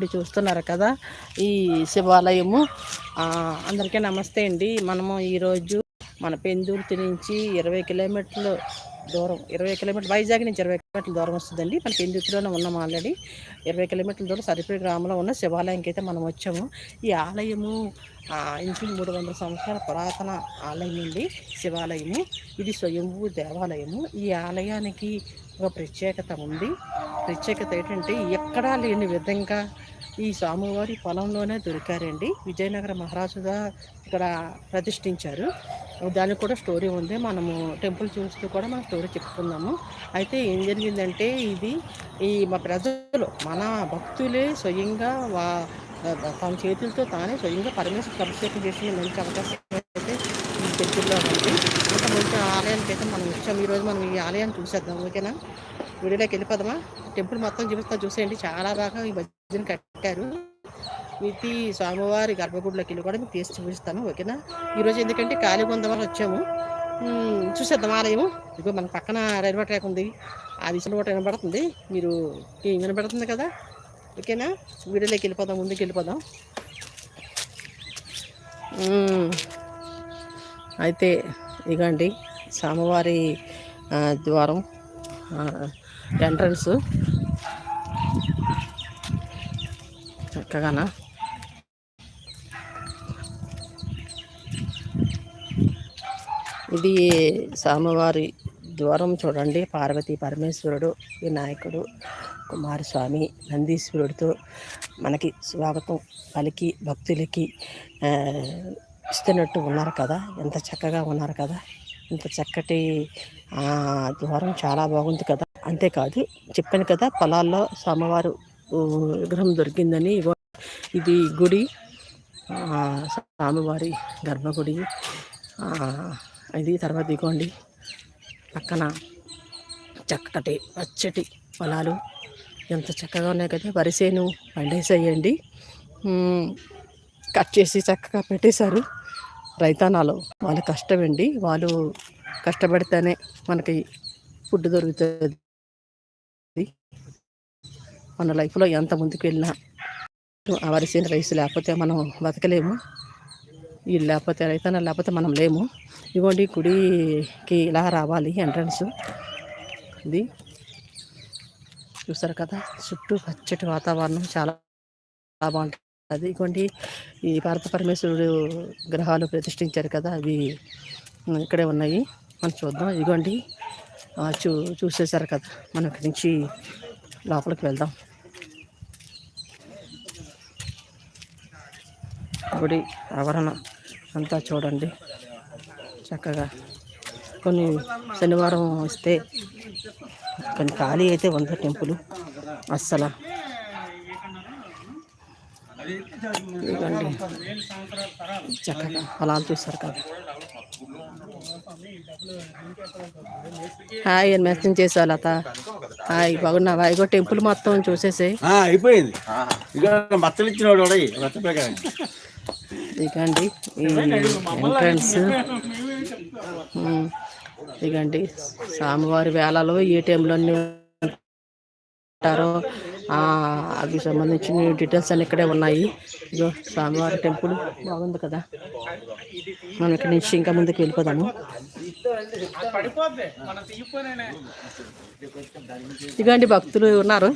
ఇప్పుడు చూస్తున్నారు కదా ఈ శివాలయము. అందరికీ నమస్తే అండి. మనము ఈరోజు మన పెందుర్తి నుంచి ఇరవై కిలోమీటర్లు దూరం ఇరవై కిలోమీటర్ వైజాగ్ నుంచి ఇరవై కిలోమీటర్ల దూరం వస్తుందండి. మన పెందుర్తిలోనే ఉన్నాం ఆల్రెడీ ఇరవై కిలోమీటర్ల దూరం సరిపేట గ్రామంలో ఉన్న శివాలయంకి అయితే మనం వచ్చాము. ఈ ఆలయము ఇంచు మూడు వందల సంవత్సరాల పురాతన ఆలయం అండి శివాలయము. ఇది స్వయంభూ దేవాలయము. ఈ ఆలయానికి ఒక ప్రత్యేకత ఉంది. ప్రత్యేకత ఏంటంటే ఎక్కడా లేని విధంగా ఈ స్వామివారి పొలంలోనే దొరికారండి. విజయనగర మహారాజుగా ఇక్కడ ప్రతిష్ఠించారు. దానికి కూడా స్టోరీ ఉంది. మనము టెంపుల్ చూస్తూ కూడా మనం స్టోరీ చెప్పుకుందాము. అయితే ఏం జరిగిందంటే ఇది ఈ మా ప్రజలు మన భక్తులే స్వయంగా వా తన చేతులతో తానే స్వయంగా పరమేశ్వర అభిషేకం చేసిన మంచి అవకాశం అయితే ఈ టెంపుల్లో ఉంది. అంత మంచి ఆలయానికి అయితే మనం వచ్చాము ఈరోజు మనం ఈ ఆలయాన్ని చూసేద్దాం. ఓకేనా? వీడియోలోకి వెళ్ళిపోదామా? టెంపుల్ మొత్తం చూపిస్తా చూసేయండి. చాలా బాగా ఈ కట్టారు. ఇది స్వామివారి గర్భగుడిలోకి వెళ్ళి కూడా మీకు తీసి చూపిస్తాను ఓకేనా? ఈరోజు ఎందుకంటే ఖాళీగా ఉందామని వచ్చాము. చూసేద్దాం ఆలయం ఇదిగో మన పక్కన రైల్వే ట్రాక్ ఉంది. ఆ విషయం కూడా వినబడుతుంది. మీరు వినబడుతుంది కదా? ఓకేనా? వీడియోలోకి వెళ్ళిపోదాం ముందుకు వెళ్ళిపోదాం. అయితే ఇగండి స్వామివారి ద్వారం ఎంట్రన్స్. చక్కగానా? ఇది స్వామివారి ద్వారం చూడండి. పార్వతీ పరమేశ్వరుడు వినాయకుడు కుమారస్వామి నందీశ్వరుడితో మనకి స్వాగతం పలికి భక్తులకి ఇస్తున్నట్టు ఉన్నారు కదా. ఎంత చక్కగా ఉన్నారు కదా. ఇంత చక్కటి ద్వారం చాలా బాగుంది కదా. అంతేకాదు చెప్పాను కదా పొలాల్లో స్వామివారు విగ్రహం దొరికిందని ఇది గుడి స్వామివారి గర్భగుడి. ఇది తర్వాత ఇగోండి పక్కన చక్కటి పచ్చటి పొలాలు. ఎంత చక్కగా ఉన్నాయి కదా వరిసేను పండేసేయండి. కట్ చేసి చక్కగా పెట్టేశారు. రైతానాలు వాళ్ళ కష్టమండి. వాళ్ళు కష్టపడితేనే మనకి ఫుడ్ దొరుకుతుంది. మన లైఫ్లో ఎంత ముందుకు వెళ్ళినా అవరిసిన రైస్ లేకపోతే మనం బతకలేము. వీళ్ళు లేకపోతే రైతన్న లేకపోతే మనం లేము. ఇవ్వండి గుడికి ఇలా రావాలి ఎంట్రన్స్. ఇది చూసారు కదా చుట్టూ పచ్చటి వాతావరణం చాలా బాగుంటుంది. అది ఇవ్వండి ఈ భారత పరమేశ్వరుడు గ్రహాలు ప్రతిష్ఠించారు కదా అవి ఇక్కడే ఉన్నాయి. మనం చూద్దాం. ఇదిగోండి చూ చూసేసారు కదా మనం ఇక్కడి నుంచి లోపలికి వెళ్దాం. గుడి ఆవరణ అంతా చూడండి. చక్కగా కొన్ని శనివారం వస్తే కొన్ని ఖాళీ అయితే ఉంది టెంపుల్ అస్సలు. చక్కగా పొలాలు చూస్తారు కదా. హాయ్ అని మెసేజ్ చేసా లత. హాయ్ బాగున్నావా? ఇగో టెంపుల్ మొత్తం చూసేసి అయిపోయింది. ఇక మత్తలు ఇచ్చినవాడు ఇదిగండి ఎంట్రన్స్. ఇదిగండి స్వామివారి వేళలో ఏ టైంలో ఉంటారో అవి సంబంధించిన డీటెయిల్స్ అన్ని ఇక్కడే ఉన్నాయి. ఇదో స్వామివారి టెంపుల్ బాగుంది కదా. మనం ఇక్కడ నుంచి ఇంకా ముందుకు వెళ్ళిపోదాము. ఇదిగండి భక్తులు ఉన్నారు.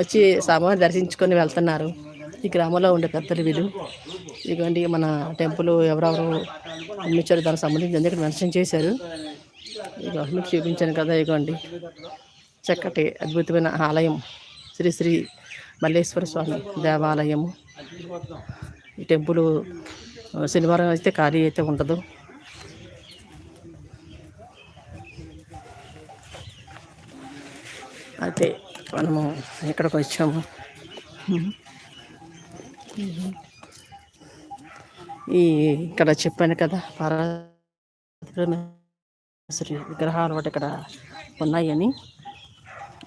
వచ్చి స్వామివారిని దర్శించుకొని వెళ్తున్నారు. ఈ గ్రామంలో ఉండే పెద్దలు వీళ్ళు ఇదిగోండి మన టెంపుల్ ఎవరెవరు అమ్మించారు దానికి సంబంధించి ఇక్కడ మెన్షన్ చేశారు. ఇక మీకు చూపించాను కదా ఇగోండి చక్కటి అద్భుతమైన ఆలయం. శ్రీ శ్రీ మల్లేశ్వర స్వామి దేవాలయము. ఈ టెంపుల్ శనివారం అయితే ఖాళీ అయితే ఉండదు. అయితే మనము ఇక్కడికి వచ్చాము. ఈ ఇక్కడ చెప్పాను కదా శ్రీ విగ్రహాలు ఒకటి ఇక్కడ ఉన్నాయని.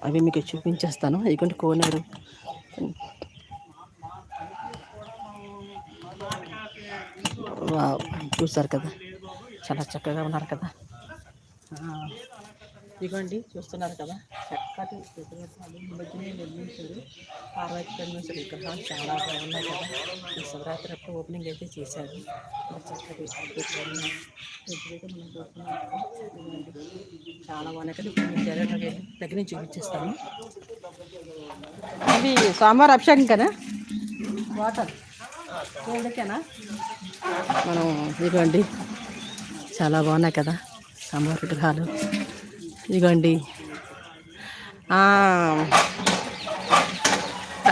అవి మీకు చూపించేస్తాను. ఇదిగోండి కోనేరు. చూస్తారు కదా. చాలా చక్కగా ఉన్నారు కదా. ఇదిగోండి చూస్తున్నారు కదా చక్కటి విగ్రహాలు మధ్యనే నిర్మించారు. పార్వతి పరమేశ్వర విగ్రహాలు చాలా బాగున్నాయి కదా. ఈ శివరాత్రి అప్పుడు ఓపెనింగ్ అయితే చేశారు. చక్కటి చాలా బాగున్నాయి కదా. దగ్గర నుంచి చూపించేస్తాను ఇది సోమవారం అభిషేకం కదా? వాటర్. దేవుడికేనా? మనం ఇదిగోండి చాలా బాగున్నాయి కదా సోమవారం విగ్రహాలు. ఇదిగోండి.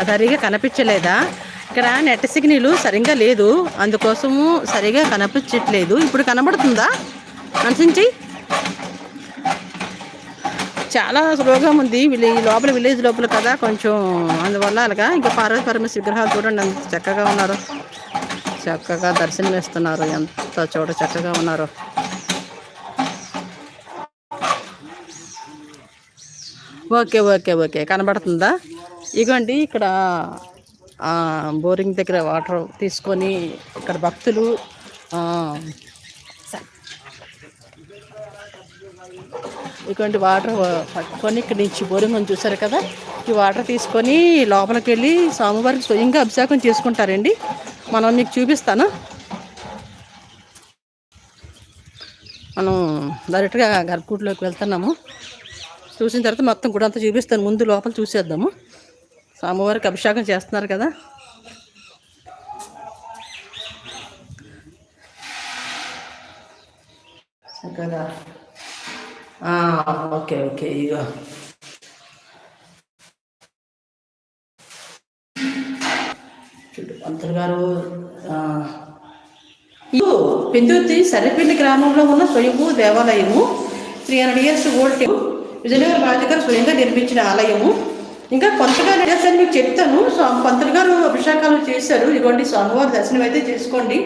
సరిగా కనిపించలేదా? ఇక్కడ నెట్ సిగ్నల్ సరిగ్గా లేదు. అందుకోసము సరిగా కనిపించట్లేదు. ఇప్పుడు కనబడుతుందా? అనిపించి చాలా స్లోగా ఉంది. విలే లోపల విలేజ్ లోపల కదా కొంచెం అందువల్ల అలాగా ఇంకా పార్వతి పరమేశ్వర విగ్రహాలు చూడండి ఎంత చక్కగా ఉన్నారు. చక్కగా దర్శనం ఇస్తున్నారు ఎంత చూడ చక్కగా ఉన్నారు. Okay okay okay. కనబడుతుందా? ఇగోండి ఇక్కడ బోరింగ్ దగ్గర వాటర్ తీసుకొని ఇక్కడ భక్తులు ఇటువంటి వాటర్ పట్టుకొని ఇక్కడ నుంచి బోరింగ్ అని చూసారు కదా? ఈ వాటర్ తీసుకొని లోపలికి వెళ్ళి స్వామివారికి స్వయంగా అభిషేకం చేసుకుంటారండి. మనం మీకు చూపిస్తాను. మనం డైరెక్ట్గా గర్భగుడిలోకి వెళ్తున్నాము. చూసిన తర్వాత మొత్తం గుడి అంతా చూపిస్తాను. ముందు లోపల చూసేద్దాము. స్వామివారికి అభిషేకం చేస్తున్నారు కదా. కదా? ఓకే ఓకే ఇగో పంతులు గారు ఆ, ఇదిగో పెందుర్తి గ్రామంలో ఉన్న స్వయంభూ దేవాలయము three hundred years old Vijayanagara రాజుగారు స్వయంగా నిర్మించిన ఆలయము. ఇంకా కొంతగా చేస్తాను మీకు చెప్తాను. స్వామి పంతులు గారు అభిషేకాలు చేశారు. ఇదిగోండి స్వామివారి దర్శనం అయితే చేసుకోండి.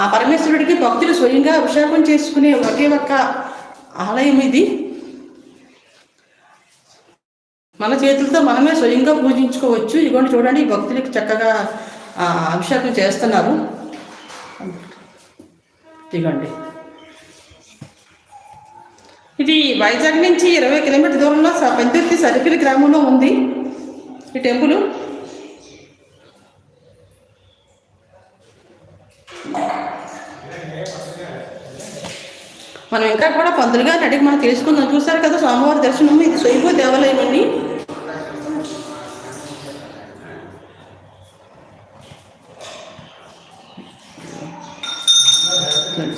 ఆ పరమేశ్వరుడికి భక్తులు స్వయంగా అభిషేకం చేసుకునే ఒకే ఒక్క ఆలయం ఇది. మన చేతులతో మనమే స్వయంగా పూజించుకోవచ్చు. ఇదిగోండి చూడండి భక్తులకు భక్తులకి చక్కగా అభిషేకం చేస్తున్నారు. ఇదిగోండి. ఇది వైజాగ్ నుంచి ఇరవై కిలోమీటర్ దూరంలో స- పెందుర్తి గ్రామంలో ఉంది. ఈ టెంపుల్. మనం ఇంకా కూడా పందులుగా నడికి అడిగి మనం తెలుసుకుందాం. చూసారు కదా స్వామివారి దర్శనం? ఇది స్వయంభూ దేవాలయం అండి.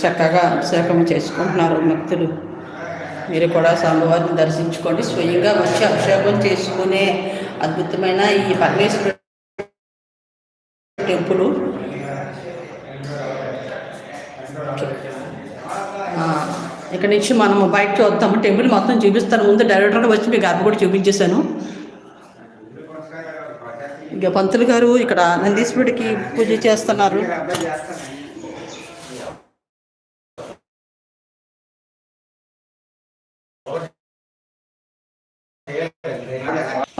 చక్కగా అభిషేకం చేసుకుంటున్నారు భక్తులు. మీరు కూడా స్వామివారిని దర్శించుకోండి. స్వయంగా వచ్చి అభిషేకం చేసుకునే అద్భుతమైన ఈ పరమేశ్వర టెంపుల్. ఇక్కడ నుంచి మనము బయట చూద్దాము టెంపుల్ మొత్తం చూపిస్తాను. ముందు డైరెక్టర్గా వచ్చి మీకు గర్భ కూడా చూపించేశాను. ఇక పంతులు గారు ఇక్కడ నందీశ్వరుడికి పూజ చేస్తున్నారు.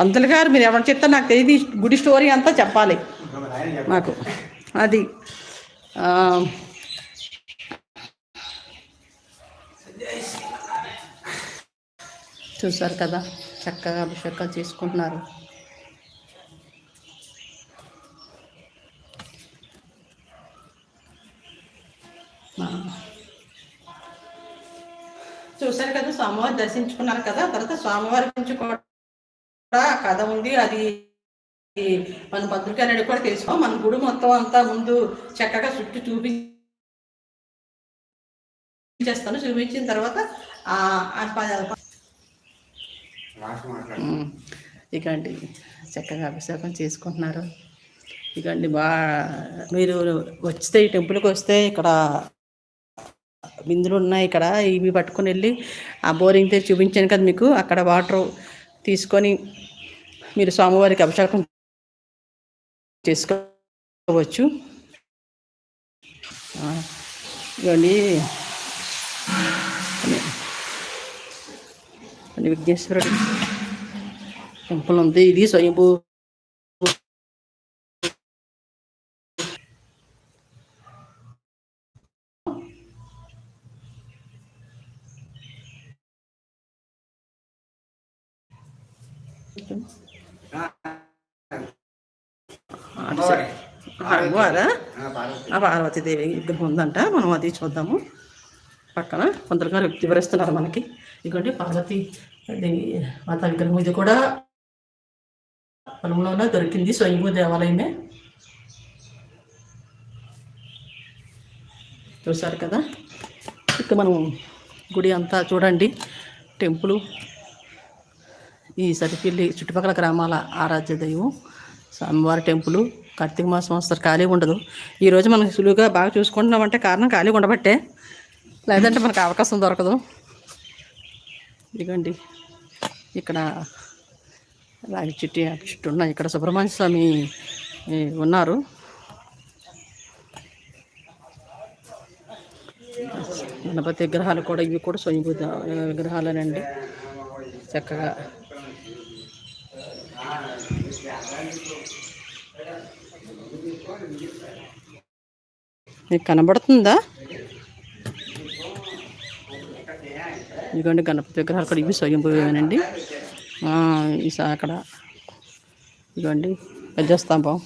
పంతులు గారు మీరు ఎవరు చెప్తే నాకు తెలియదు. గుడి స్టోరీ అంతా చెప్పాలి. నాకు అది. చూసారు కదా చక్కగా అభిషేకాలు చేసుకుంటున్నారు. చూసారు కదా స్వామివారి దర్శించుకున్నారు కదా తర్వాత స్వామివారి గురించి కూడా కథ ఉంది. అది మన భద్రిక అనేది కూడా తెలుసుకో. మన గుడి మొత్తం అంతా ముందు చక్కగా చుట్టూ చూపించేస్తాను. చూపించిన తర్వాత ఆ ఆ ప- ఉమ్, ఇకండి చక్కగా అభిషేకం చేసుకుంటున్నారు. ఇకండి బా మీరు వస్తే ఈ టెంపుల్కి వస్తే ఇక్కడ బిందులు ఉన్నాయి ఇక్కడ. ఇవి పట్టుకొని వెళ్ళి ఆ బోరింగ్ తెచ్చి చూపించాను కదా మీకు. అక్కడ వాటర్ తీసుకొని మీరు స్వామివారికి అభిషేకం చేసుకోవచ్చు. ఇవ్వండి విఘ్నేశ్వరుడు టెంపుల్ ఉంది. ఇది స్వయంభూ వారా? ఆ పార్వతీదేవి విగ్రహం ఉందంట. మనం అది చూద్దాము. పక్కన కొందరుగా వివరిస్తున్నారు మనకి. ఇదిగోండి పార్వతీ దేవి మాత విగ్రహం ఇది కూడా పొలంలోనే దొరికింది స్వయంభూ దేవాలయమే. చూసారు కదా? ఇక మనం గుడి అంతా చూడండి. టెంపుల్. ఈ సరిపిల్లి చుట్టుపక్కల గ్రామాల ఆరాధ్య దైవం స్వామివారి టెంపుల్. కార్తీక మాసం వస్తారు ఖాళీ ఉండదు. ఈరోజు మనం సులువుగా బాగా చూసుకుంటున్నామంటే కారణం ఖాళీగా ఉండబట్టే. లేదంటే మనకు అవకాశం దొరకదు. ఇదిగోండి. ఇక్కడ రాగి చెట్టు యాప చెట్టు ఉన్నాయి. ఇక్కడ సుబ్రహ్మణ్య స్వామి ఉన్నారు. గణపతి విగ్రహాలు కూడా ఇవి కూడా స్వయంభూత విగ్రహాలేనండి. చక్కగా మీకు కనబడుతుందా? ఇదిగోండి గణపతి విగ్రహాలు కూడా ఇవి స్వయంభూవేనండి ఆ, అక్కడ. ఇదిగోండి పెద్ద స్తంభం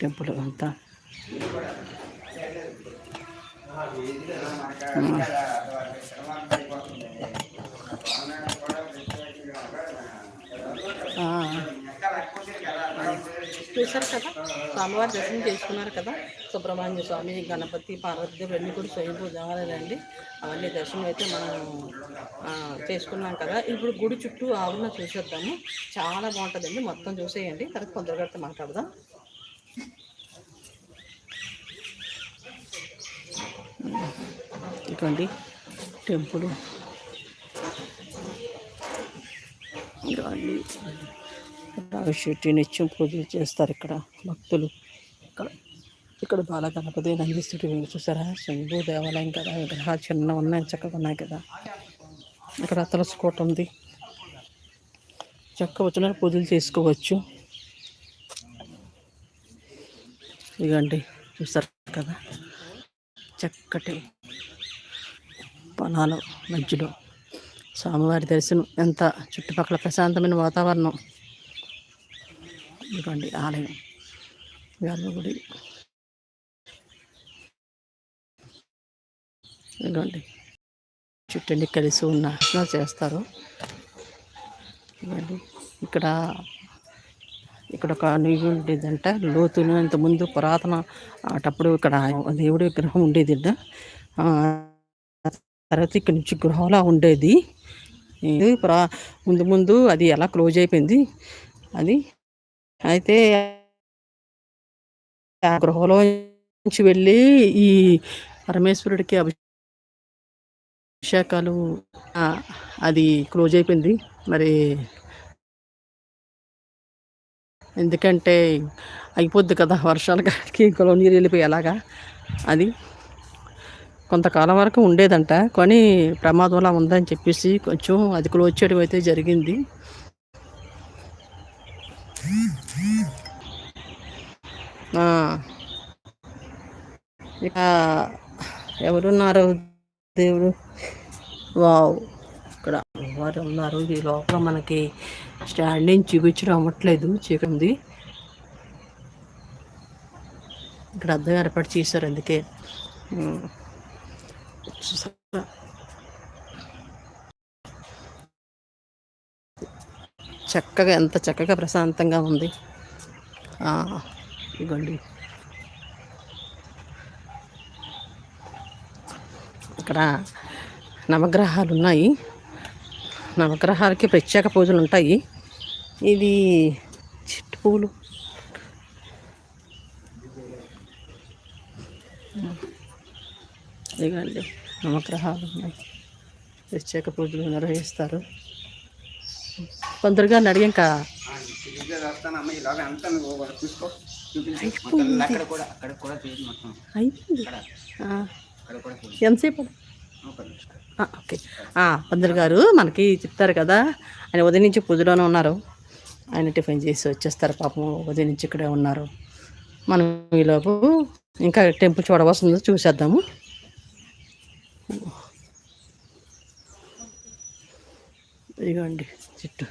టెంపుల్ అంతా. చేశారు కదా? స్వామివారి దర్శనం చేసుకున్నారు కదా? సుబ్రహ్మణ్య స్వామి గణపతి పార్వతీదేవి అన్నీ కూడా స్వయంభూ దేవాలయాలండి అవన్నీ దర్శనం అయితే మనం చేసుకున్నాం కదా? ఇప్పుడు గుడి చుట్టూ ఆవులను చూసేద్దాము. చాలా బాగుంటుందండి. మొత్తం చూసేయండి. తర్వాత కొందరుగారితో మాట్లాడదాం. ఇదిగోండి. టెంపుల్. ఇదిగోండి నిత్యం పూజలు చేస్తారు ఇక్కడ భక్తులు. ఇక్కడ ఇక్కడ బాల గణపతి నందిస్తుడు చూసారా? శంభు దేవాలయం కదా విగ్రహాలు చిన్న ఉన్నాయి చక్కగా ఉన్నాయి కదా. ఇక్కడ తులసికోట ఉంది. చక్క వచ్చిన పూజలు చేసుకోవచ్చు. ఇదిగండి చూసారు కదా? చక్కటి పొలాలు మధ్యలో. స్వామివారి దర్శనం ఎంత చుట్టుపక్కల ప్రశాంతమైన వాతావరణం. ఇదిగోండి ఆలయం గర్భగుడి. ఇదిగోండి. చుట్టండి కలిసి ఉన్న చేస్తారు. ఇదిగోండి. ఇక్కడ ఇక్కడ ఒక నీళ్ళు ఉండేదంట. లోతును ఇంతకుముందు పురాతన అటప్పుడు ఇక్కడ దేవుడి విగ్రహం ఉండేది తర్వాత ఇక్కడ నుంచి గృహంలా ఉండేది. ఇది పురా ముందు ముందు అది ఎలా క్లోజ్ అయిపోయింది? అది అయితే ఆ గృహలో నుంచి వెళ్ళి ఈ పరమేశ్వరుడికి అభిషేకాలు అది క్లోజ్ అయిపోయింది. మరి ఎందుకంటే అయిపోద్ది కదా వర్షాల కాడికి ఇంకలో నీరు వెళ్ళిపోయి ఎలాగా అది. కొంతకాలం వరకు ఉండేదంట కానీ ప్రమాదంలా ఉందని చెప్పేసి కొంచెం అది క్లోజ్ చేయడం అయితే జరిగింది. ఇక ఎవరున్నారు దేవుడు? వావ్. ఇక్కడ వారు ఉన్నారు. ఈ లోపల మనకి స్టాండింగ్ చూపించడం అవ్వట్లేదు. చీకటి ఉంది. ఇక్కడ అర్థం ఏర్పాటు చేశారు అందుకే. చూసారా? చక్కగా ఎంత చక్కగా ప్రశాంతంగా ఉంది. ఇగోండి. ఇక్కడ నవగ్రహాలు ఉన్నాయి. నవగ్రహాలకి ప్రత్యేక పూజలు ఉంటాయి. ఇది చెట్టు పువ్వులు ఇదిగండి నవగ్రహాలు ఉన్నాయి. ప్రత్యేక పూజలు నిర్వహిస్తారు. కొందరుగా అడిగి తీసి ఎంతసేపు ఓకే. పంతులు గారు మనకి చెప్తారు కదా ఆయన ఉదయం నుంచి పూజలోనే ఉన్నారు. ఆయన టిఫిన్ చేసి వచ్చేస్తారు పాపం ఉదయం నుంచి ఇక్కడే ఉన్నారు. మనం ఈలోపు ఇంకా టెంపుల్ చూడవలసిందో చూసేద్దాము. ఇదిగోండి చెట్టు.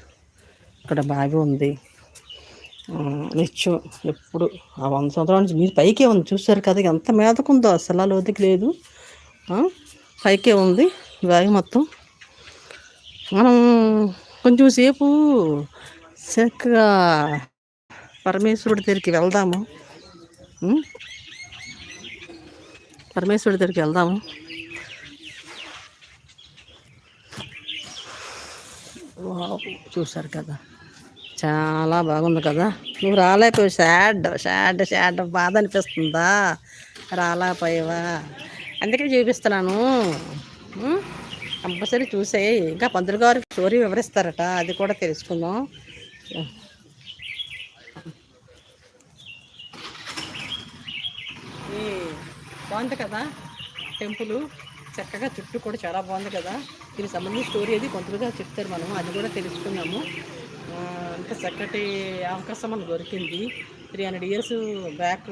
ఇక్కడ బావి ఉంది. ఆ, నిత్యం ఎప్పుడు ఆ వంద సంవత్సరాల నుంచి మీరు పైకే ఉంది. చూసారు కదా ఎంత మేతకుందో అసలు లోతుకి లేదు. పైకే ఉంది బావి మొత్తం. మనం కొంచెం సేపు చక్కగా పరమేశ్వరుడి దగ్గరికి వెళ్దాము. పరమేశ్వరుడి దగ్గరికి వెళ్దాము. వావ్, చూసారు కదా. చాలా బాగుంది కదా. నువ్వు రాలేకపోయి షాడ్ షాడ్ షాడ్ బాధ అనిపిస్తుందా? రాలేకపోయావా? అందుకే చూపిస్తున్నాను. కంపల్సరీ చూసే ఇంకా పంతులు గారు స్టోరీ వివరిస్తారట అది కూడా తెలుసుకుందాం. బాగుంది కదా? టెంపుల్ చక్కగా చుట్టూ కూడా చాలా బాగుంది కదా? దీనికి సంబంధించిన స్టోరీ అది కొంతగా చెప్తారు మనం అది కూడా తెలుసుకున్నాము అంటే ఇంకా చక్కటి అవకాశం మనకు దొరికింది. త్రీ హండ్రెడ్ ఇయర్స్ బ్యాక్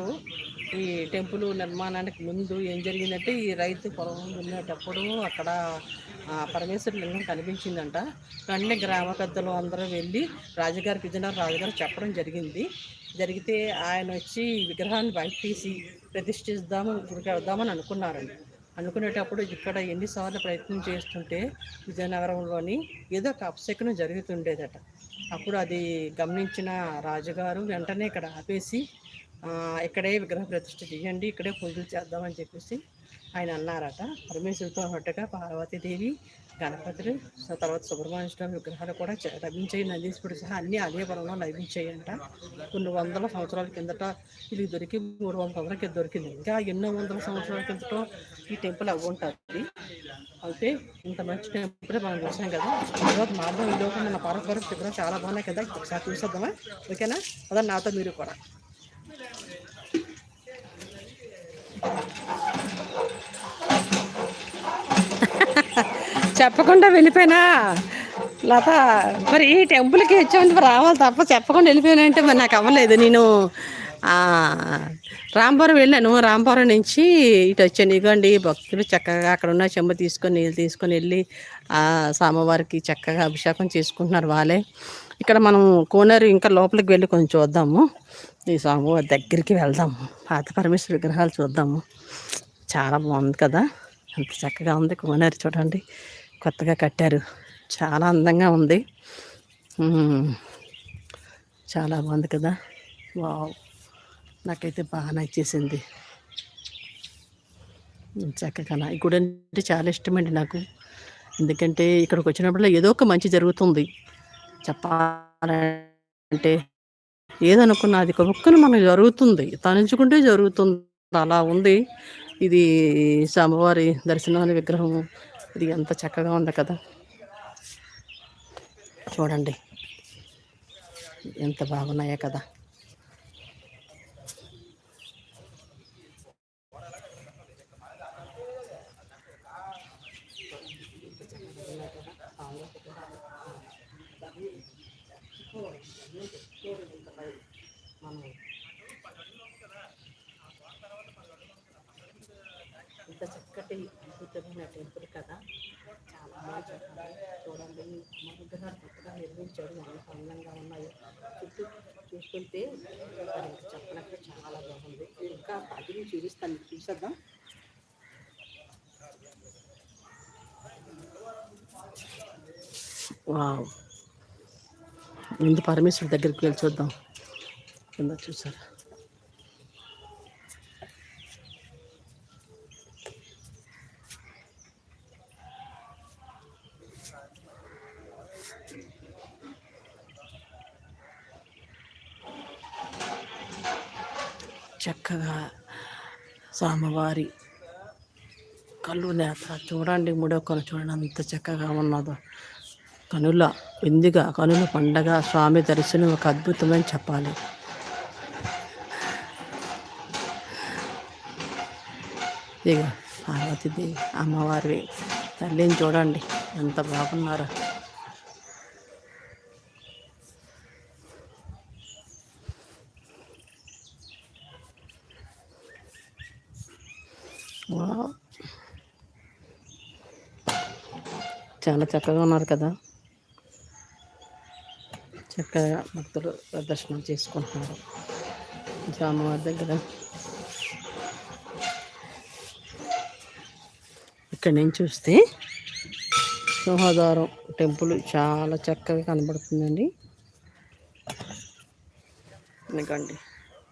ఈ టెంపుల్ నిర్మాణానికి ముందు ఏం జరిగిందంటే ఈ రైతు పొలం దున్నేటప్పుడు అక్కడ పరమేశ్వర లింగం కనిపించిందంట. వెంటనే గ్రామ పెద్దలు అందరూ వెళ్ళి రాజుగారి విజయనగర రాజుగారు చెప్పడం జరిగింది. జరిగితే ఆయన వచ్చి విగ్రహాన్ని బయట తీసి ప్రతిష్ఠిద్దాము గుడికి వెళ్దామని అనుకున్నారండి అనుకునేటప్పుడు ఇక్కడ ఎన్నిసార్లు ప్రయత్నం చేస్తుంటే విజయనగరంలోని ఏదో ఒక అపశకునం జరుగుతుండేదట. అప్పుడు అది గమనించిన రాజుగారు వెంటనే ఇక్కడ ఆపేసి ఇక్కడే విగ్రహ ప్రతిష్ఠ చేయండి ఇక్కడే పూజలు చేద్దామని చెప్పేసి ఆయన అన్నారట పరమేశ్వరుతో పాటుగా పార్వతీదేవి గణపతులు తర్వాత సుబ్రహ్మణ్య స్వామి విగ్రహాలు కూడా లభించాయి నందీశ్వరుడు సహా అన్ని అదే లభించాయంట కొన్ని వందల సంవత్సరాల కిందట ఇది దొరికి మూడు వందల సంవత్సరాల కింద దొరికింది. ఇంకా ఎన్నో వందల సంవత్సరాల కిందట ఈ టెంపుల్ అవి ఉంటుంది. అయితే ఇంత మంచి టెంపుల్ మనం చూసాం కదా తర్వాత మార్గం ఈ మన పార్వతి విగ్రహం చాలా బాగున్నాయి కదా ఒకసారి చూసేద్దామా? ఓకేనా? అదే నాతో మీరు కూడా. చెప్పకుండా వెళ్ళిపోయినా. లత మరి ఈ టెంపుల్కి వచ్చామంటే మరి రావాలి తప్ప చెప్పకుండా వెళ్ళిపోయినా అంటే మరి నాకు అవ్వలేదు. నేను రాంపురం వెళ్ళాను. రాంపురం నుంచి ఇటు వచ్చాను. ఇగోండి భక్తులు చక్కగా అక్కడ ఉన్న చెంబ తీసుకొని నీళ్ళు తీసుకొని వెళ్ళి ఆ స్వామివారికి చక్కగా అభిషేకం చేసుకుంటున్నారు వాళ్ళే. ఇక్కడ మనం కోనేరు ఇంకా లోపలికి వెళ్ళి కొంచెం చూద్దాము. ఈ స్వామివారి దగ్గరికి వెళ్దాము. పాత పరమేశ్వర విగ్రహాలు చూద్దాము. చాలా బాగుంది కదా. అంత చక్కగా ఉంది కోనేరు చూడండి. కొత్తగా కట్టారు. చాలా అందంగా ఉంది. చాలా బాగుంది కదా. వావ్. నాకైతే బాగా నచ్చేసింది. చక్కగా ఈ గుడి అంటే చాలా ఇష్టమండి నాకు. ఎందుకంటే ఇక్కడికి వచ్చినప్పుడు ఏదో ఒక మంచి జరుగుతుంది. చెప్పాలంటే ఏదనుకున్నా అది ఒక్కను మనకు జరుగుతుంది. తలంచుకుంటే జరుగుతుంది. అలా ఉంది. ఇది స్వామివారి దర్శనాన్ని విగ్రహం ఇది ఎంత చక్కగా ఉంది కదా. చూడండి. ఎంత బాగున్నాయో కదా. ఇంత అద్భుతమైన టెంపుల్ కదా. చాలా బాగా చూడండి అమ్మ విగ్రహాలు కొత్తగా నిర్మించాడు ఎంత అందంగా ఉన్నాయి. చుట్టూ చూస్తుంటే మరి చాలా బాగుంది. ఇంకా అది చూపిస్తాను. చూసేద్దాం. వావ్. ముందు పరమేశ్వరుడి దగ్గరికి వెళ్ళి చూద్దాం. కింద చూసారా. చక్కగా స్వామివారి కళ్ళు నేత చూడండి మూడో చూడండి అంత చక్కగా ఉన్నదో. కనుల విందుగా కనుల పండగ స్వామి దర్శనం ఒక అద్భుతమని చెప్పాలి. ఇక పార్వతీదేవి అమ్మవారి తల్లిని చూడండి ఎంత బాగున్నారో వావ్. చాలా చక్కగా ఉన్నారు కదా. చక్కగా భక్తులు దర్శనం చేసుకుంటున్నారు. జామవారి దగ్గర. ఇక్కడ నుంచి చూస్తే సింహద్వారం టెంపుల్ చాలా చక్కగా కనబడుతుందండి. ఎందుకండి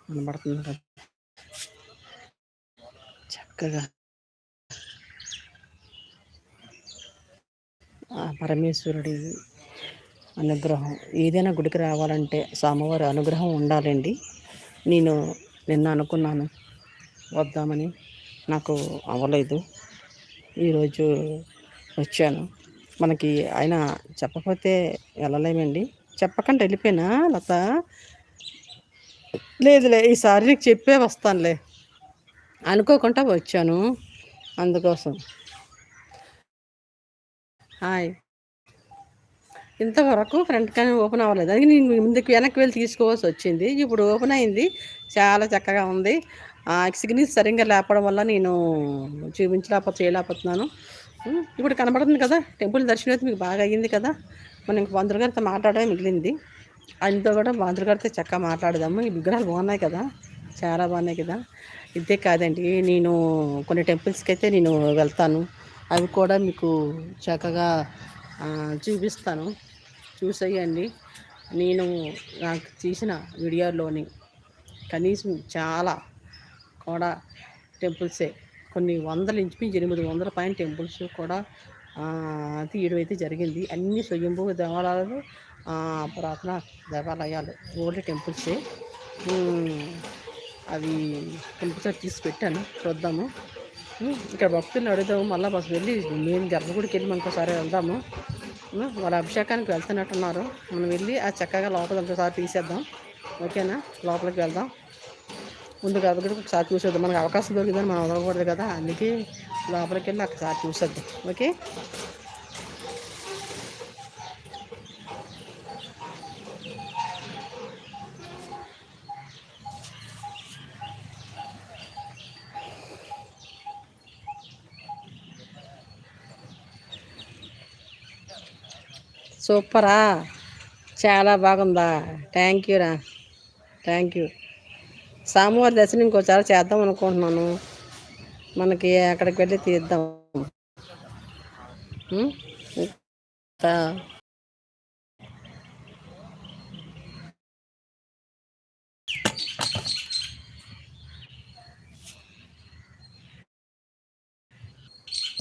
కనబడుతుంది కదా. చక్కగా ఆ పరమేశ్వరుడి అనుగ్రహం. ఏదైనా గుడికి రావాలంటే స్వామివారి అనుగ్రహం ఉండాలండి. నేను నిన్న అనుకున్నాను వద్దామని. నాకు అవ్వలేదు. ఈరోజు వచ్చాను. మనకి ఆయన చెప్పకపోతే వెళ్ళలేమండి. చెప్పకుండా వెళ్ళిపోయినా లత? లేదులే ఈసారి నీకు చెప్పే వస్తానులే. అనుకోకుండా వచ్చాను అందుకోసం. హాయ్. ఇంతవరకు ఫ్రంట్ కానీ ఓపెన్ అవ్వలేదు. అది నేను ముందుకు వెనక్కి వెళ్ళి తీసుకోవాల్సి వచ్చింది. ఇప్పుడు ఓపెన్ అయింది. చాలా చక్కగా ఉంది. ఆ సిగ్నల్స్ సరిగ్గా లేపడం వల్ల నేను చూపించలేకపోతే చేయలేకపోతున్నాను. ఇప్పుడు కనబడుతుంది కదా? టెంపుల్ దర్శనం అయితే మీకు బాగా అయ్యింది కదా? మనం ఇంక పంతులు గారితో మాట్లాడమే మిగిలింది. ఆయనతో కూడా పంతులు గారితో చక్కగా మాట్లాడదాము. ఈ విగ్రహాలు బాగున్నాయి కదా? చాలా బాగున్నాయి కదా? ఇదే కాదండి నేను కొన్ని టెంపుల్స్కి అయితే నేను వెళ్తాను. అవి కూడా మీకు చక్కగా చూపిస్తాను. చూసేయండి. నేను నాకు తీసిన వీడియోలోని కనీసం చాలా కూడా టెంపుల్సే. కొన్ని వందల ఇంచుమించి ఎనిమిది వందల పైన టెంపుల్స్ కూడా తీయడం అయితే జరిగింది. అన్ని స్వయంభూ దేవాలయాలు పురాతన దేవాలయాలు ఓల్డ్ టెంపుల్సే. అవి కంప్యూటర్ తీసి పెట్టాను. చూద్దాము. ఇక్కడ భక్తుల్ని అడుగుదాము మళ్ళీ బస్ వెళ్ళి మేము గర్భగుడికి వెళ్ళి మనకోసారి వెళ్దాము. వాళ్ళ అభిషేకానికి వెళ్తున్నట్టున్నారు. మనం వెళ్ళి ఆ చక్కగా లోపల ఒకసారి తీసేద్దాం. ఓకేనా? లోపలికి వెళ్దాం. ముందు గర్భగుడికి ఒకసారి చూసేద్దాం. మనకు అవకాశం దొరికిందని మనం వదలకూడదు కదా. అందుకే లోపలికి వెళ్ళి ఒకసారి చూసేద్దాం. ఓకే? సూపరా. చాలా బాగుందా. థ్యాంక్ యూరా థ్యాంక్ యూ. సామవారి దర్శనం ఇంకోసారి చేద్దాం అనుకుంటున్నాను. మనకి అక్కడికి వెళ్ళి తీద్దాం.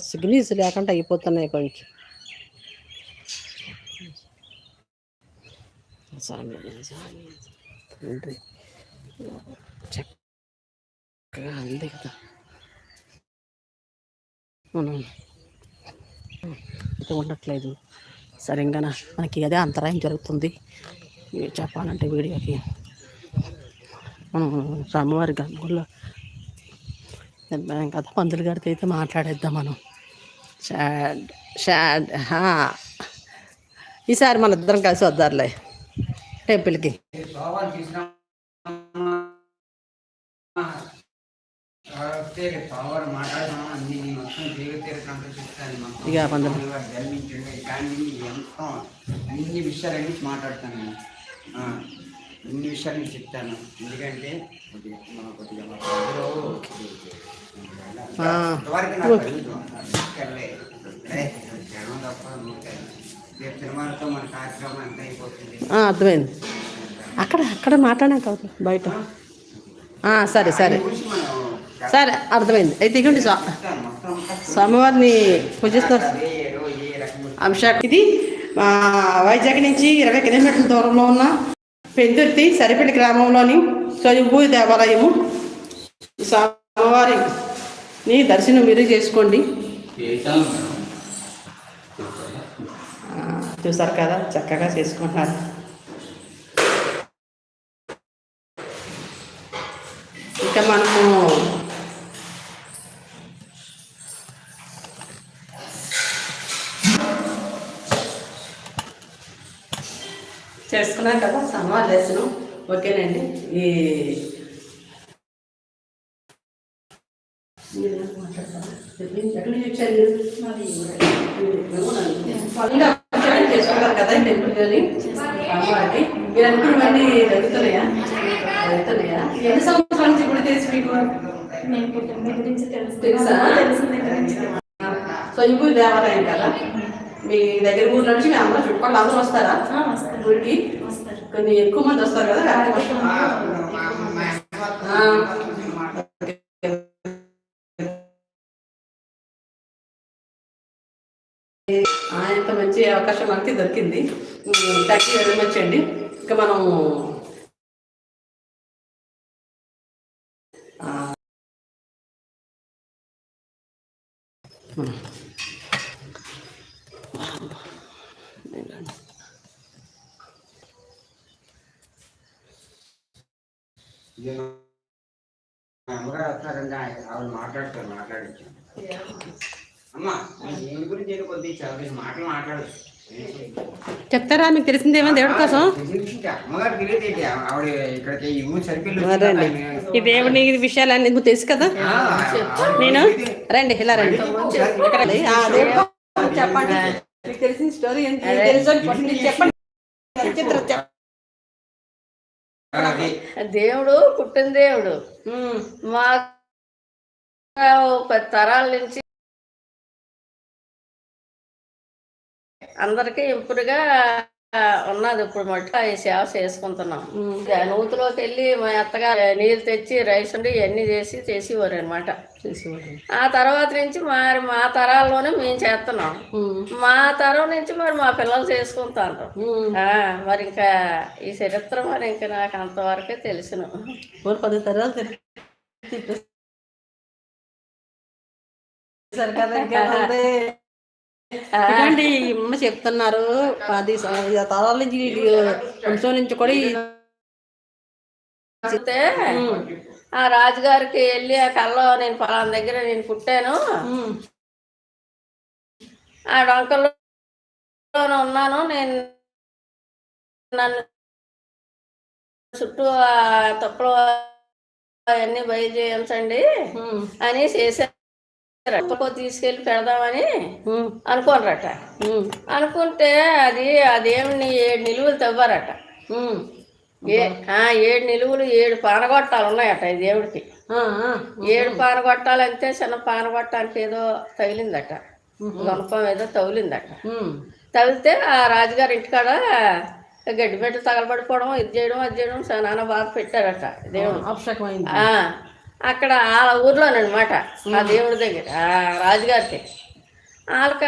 సిగ్నల్స్ లేకుండా అయిపోతున్నాయి కొంచెం. స్వామి స్వామి తండ్రి చక్కగా అంది కదా. మనం ఇది ఉండట్లేదు సరిగ్గా మనకి అదే అంతరాయం జరుగుతుంది. చెప్పాలంటే వీడియోకి. మనం స్వామివారి గంగుల్లో కదా పందులు గారితో అయితే మాట్లాడేద్దాం మనం. షాడ్ షాడ్ ఈసారి మన ఇద్దరం కలిసి వద్దారులే. టెంపుల్కి భావాలు తీసినా పవర్ మాట్లాడదాం అన్ని నీ మొత్తం జీవితీరకంతో చెప్తాను మొత్తం ఇక పంతులు. స్వామివారు జన్మించండి కానీ ఎంత అన్ని విషయాలన్నీ మాట్లాడతాను నేను అన్ని విషయాలు నీకు చెప్తాను ఎందుకంటే కొద్దిగా అర్థమైంది. అక్కడ అక్కడ మాట్లాడాక అవుతుంది బయట. ఆ, సరే సరే. సరే అర్థమైంది. అయితే ఇగోండి స్వామివారిని పూజిస్తారు అభిషేక్ ఇది. వైజాగ్ నుంచి ఇరవై కిలోమీటర్ల దూరంలో ఉన్న పెందుర్తి సరిపల్లి గ్రామంలోని స్వయంభూ దేవాలయము. స్వామివారిని దర్శనం మీరు చేసుకోండి. చూసారు కదా చక్కగా చేసుకుంటున్నారు ఇంకా మనము చేసుకున్నాం కదా సమార్ దర్శనం ఓకేనండి ఈ? ఎక్కడి వచ్చారు పండుగ ఆచరణ చేసుకుంటారు కదా టెంపుల్ కానీ అమ్మవారికి మీరు అనుకున్న మళ్ళీ జరుగుతున్నాయా జరుగుతున్నాయా ఎన్ని సంవత్సరాల నుంచి ఇప్పుడు తెలిసి మీకు తెలుసు సో ఈ ఊరు దేవాలయం కదా మీ దగ్గర ఊర్లో నుంచి మీ అందరూ చుట్టుపక్కల అందరూ వస్తారా ఊరికి కొన్ని ఎక్కువ మంది వస్తారు కదా లేకపోతే- ఆ. ఆ, ఇంత మంచి అవకాశం మనకి దొరికింది థ్యాంక్ యూ వెరీ మచ్ అండి ఇంకా మనం ఆవిడ మాట్లాడతారు. మాట్లాడచ్చు అమ్మా దేని గురించి కొద్దిగా మాటలు మాట్లాడచ్చు. చెప్తారా? మీకు తెలిసిందేమో దేవుడి కోసం? ఈ దేవుని విషయాలన్నీ మీకు తెలుసు కదా? నేను? రండి ఇలా రండి. దేవుడి చెప్పండి. మీకు తెలిసిన స్టోరీ చెప్పండి. చిత్రం చెప్పండి దేవుడు పుట్టిన దేవుడు. మా పది తరాల నుంచి అందరికీ ఇంపుడుగా ఉన్నది ఇప్పుడు మట్టు ఈ సేవ చేసుకుంటున్నాం. నూతిలోకి వెళ్ళి మా అత్తగారు నీళ్ళు తెచ్చి రైస్ ఉండి ఇవన్నీ చేసి చేసేవారు. అనమాట. ఆ తర్వాత నుంచి మరి మా తరాల్లోనే మేము చేస్తున్నాం. మా తరం నుంచి మరి మా పిల్లలు. ఆ, మరి ఇంకా ఈ చరిత్ర మరి ఇంకా నాకు అంతవరకే తెలుసును. పది తరాలు తెలి- ఈ అమ్మ చెప్తున్నారు. పది ఐదు తరాల నుంచి వంశం నుంచి కూడా అయితే ఆ రాజుగారికి వెళ్ళి ఆ కల్లో నేను ఫలానా దగ్గర నేను పుట్టాను. ఆ డొంకల్లో ఉన్నాను. నేను నన్ను చుట్టూ ఆ తప్పులు అవన్నీ బయలు చేయించండి ఉమ్, అని చేశారు తీసుకెళ్ళి పెడదామని అనుకోనరట అనుకుంటే అది అదేమి ఏడు నిలువలు తవ్వారట. ఏ ఏడు నిలువలు ఏడు పానగొట్టాలు ఉన్నాయట ఈ దేవుడికి. ఏడు పానగొట్టాలు అంతే చిన్న పానగొట్టానికి ఏదో తగిలిందట. గుణపం ఏదో తగిలిందట. తగిలితే ఆ రాజుగారి ఇంటికాడ గడ్డి పెట్ట తగలబడిపోవడం ఇది చేయడం అది చేయడం నాన్న బాధ పెట్టారట దేవుడు. అక్కడ ఆ ఊర్లోనమాట ఆ దేవుడి దగ్గర ఆ రాజుగారికి వాళ్ళకి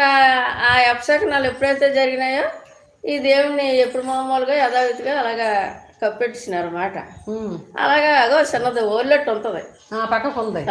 ఆ- అపశకనాలు ఎప్పుడైతే జరిగినాయో ఈ దేవుడిని ఎప్పుడు మామూలుగా యథావిధిగా అలాగా కప్పెట్టిసినారు అన్నమాట. అలాగా అగో చిన్నది ఓర్లెట్టు ఉంటుంది ఆ, పక్కకు ఉంది.